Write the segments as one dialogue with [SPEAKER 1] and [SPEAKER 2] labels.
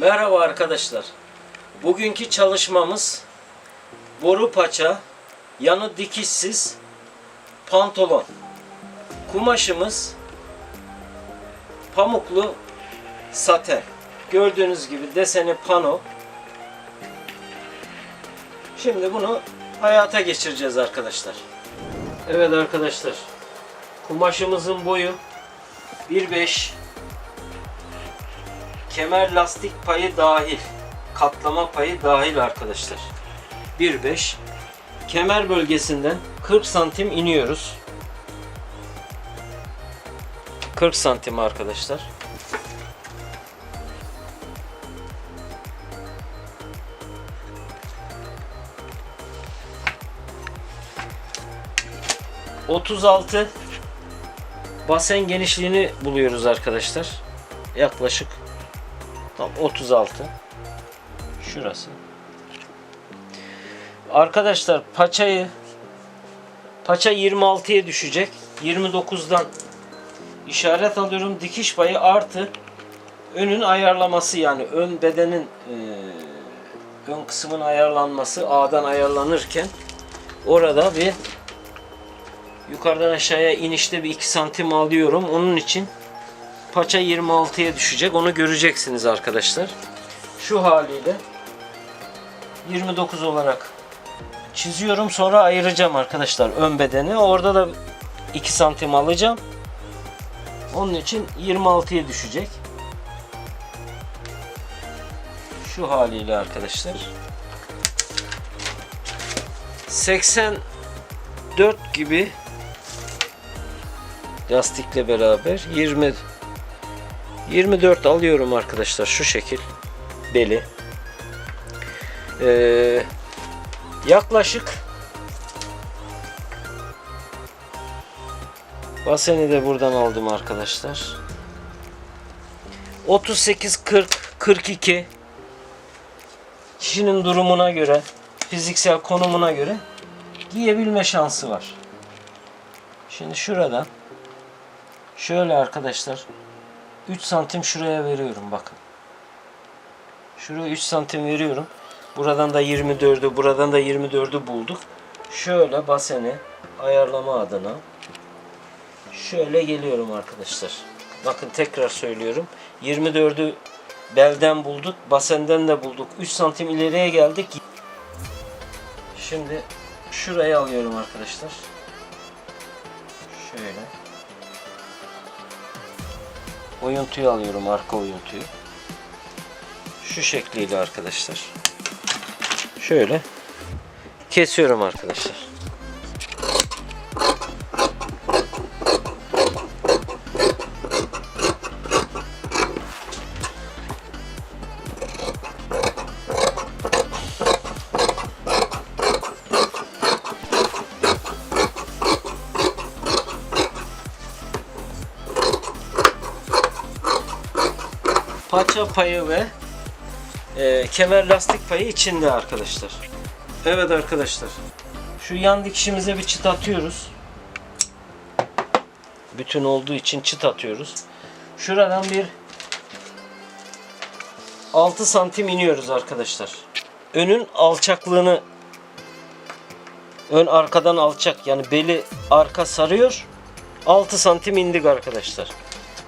[SPEAKER 1] Merhaba arkadaşlar. Bugünkü çalışmamız boru paça, yanı dikişsiz pantolon. Kumaşımız pamuklu saten. Gördüğünüz gibi deseni pano. Şimdi bunu hayata geçireceğiz arkadaşlar. Evet arkadaşlar. Kumaşımızın boyu 1.5 kemer lastik payı dahil. Katlama payı dahil arkadaşlar. 1.5 kemer bölgesinden 40 santim iniyoruz. 40 santim arkadaşlar. ...36... ...basen genişliğini buluyoruz arkadaşlar. Yaklaşık... ...tam 36... ...şurası. Arkadaşlar paçayı... ...paça 26'ya düşecek. 29'dan... ...işaret alıyorum. Dikiş payı artı... ...önün ayarlaması yani ön bedenin... e, ...ön kısmın ayarlanması A'dan ayarlanırken... ...orada bir yukarıdan aşağıya inişte bir 2 santim alıyorum. Onun için paça 26'ya düşecek. Onu göreceksiniz arkadaşlar. Şu haliyle 29 olarak çiziyorum. Sonra ayıracağım arkadaşlar ön bedeni. Orada da 2 santim alacağım. Onun için 26'ya düşecek. Şu haliyle arkadaşlar. 84 gibi lastikle beraber 20 24 alıyorum arkadaşlar şu şekil beli Ee, yaklaşık baseni de buradan aldım arkadaşlar. 38 40 42 kişinin durumuna göre fiziksel konumuna göre giyebilme şansı var. Şimdi şuradan Şöyle arkadaşlar 3 santim şuraya veriyorum bakın. Şuraya 3 santim veriyorum. Buradan da 24'ü buradan da 24'ü bulduk. Şöyle baseni ayarlama adına şöyle geliyorum arkadaşlar. Bakın tekrar söylüyorum. 24'ü belden bulduk. Basenden de bulduk. 3 santim ileriye geldik. Şimdi şurayı alıyorum arkadaşlar. Şöyle oyuntuyu alıyorum arka oyuntuyu. Şu şekliyle arkadaşlar. Şöyle kesiyorum arkadaşlar. Paça payı ve e, kemer lastik payı içinde arkadaşlar. Evet arkadaşlar. Şu yan dikişimize bir çıt atıyoruz. Bütün olduğu için çıt atıyoruz. Şuradan bir 6 santim iniyoruz arkadaşlar. Önün alçaklığını ön arkadan alçak yani beli arka sarıyor. 6 santim indik arkadaşlar.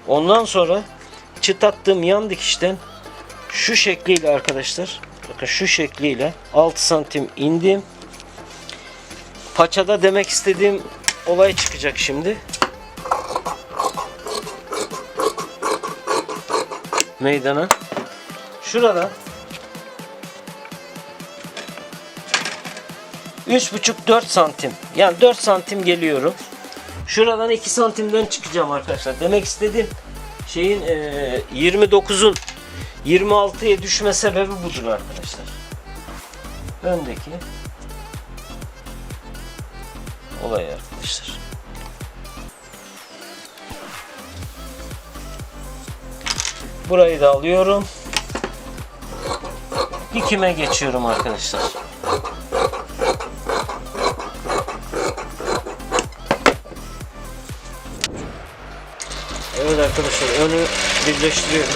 [SPEAKER 1] Ondan sonra çıt attığım yan dikişten şu şekliyle arkadaşlar bakın şu şekliyle 6 santim indim. Paçada demek istediğim olay çıkacak şimdi. Meydana. Şurada 3,5-4 santim yani 4 santim geliyorum. Şuradan 2 santimden çıkacağım arkadaşlar. Demek istediğim şeyin e, 29'un 26'ya düşme sebebi budur arkadaşlar. Öndeki olay arkadaşlar. Burayı da alıyorum. Dikime geçiyorum arkadaşlar. Arkadaşlar önü birleştiriyorum.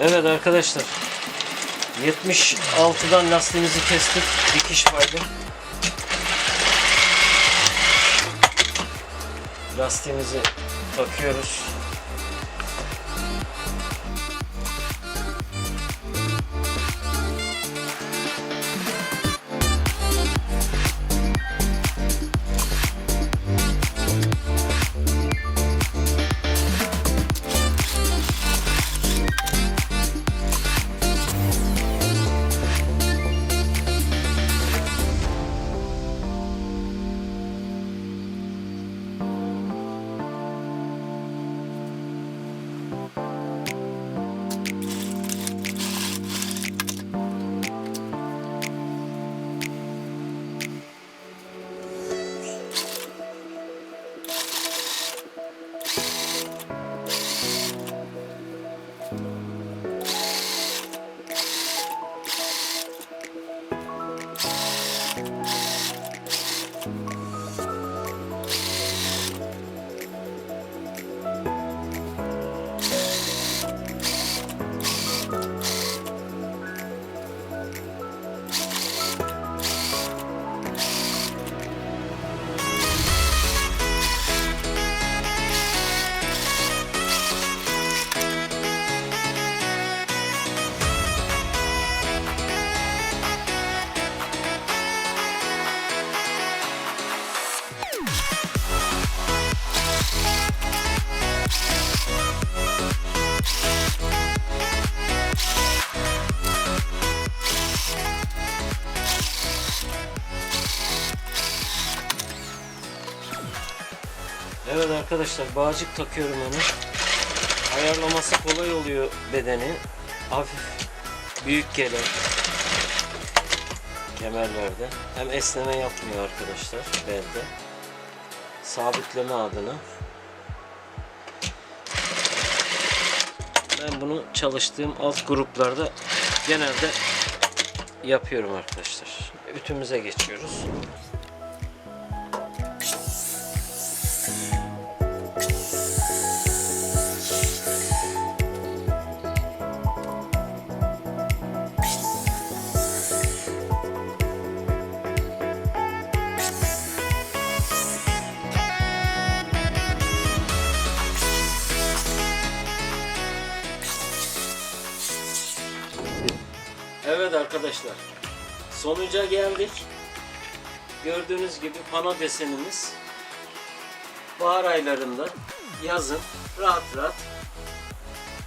[SPEAKER 1] Evet arkadaşlar. 76'dan lastiğimizi kestik. Dikiş paydı lastiğimizi takıyoruz Evet arkadaşlar bağcık takıyorum onu. Ayarlaması kolay oluyor bedeni. Hafif büyük gelen kemerlerde. Hem esneme yapmıyor arkadaşlar belde. Sabitleme adına. Ben bunu çalıştığım alt gruplarda genelde yapıyorum arkadaşlar. Ütümüze geçiyoruz. Arkadaşlar. Sonuca geldik. Gördüğünüz gibi pano desenimiz bahar aylarında yazın rahat rahat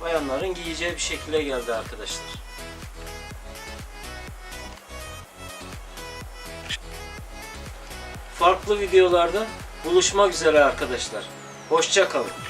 [SPEAKER 1] bayanların giyeceği bir şekilde geldi arkadaşlar. Farklı videolarda buluşmak üzere arkadaşlar. Hoşça kalın.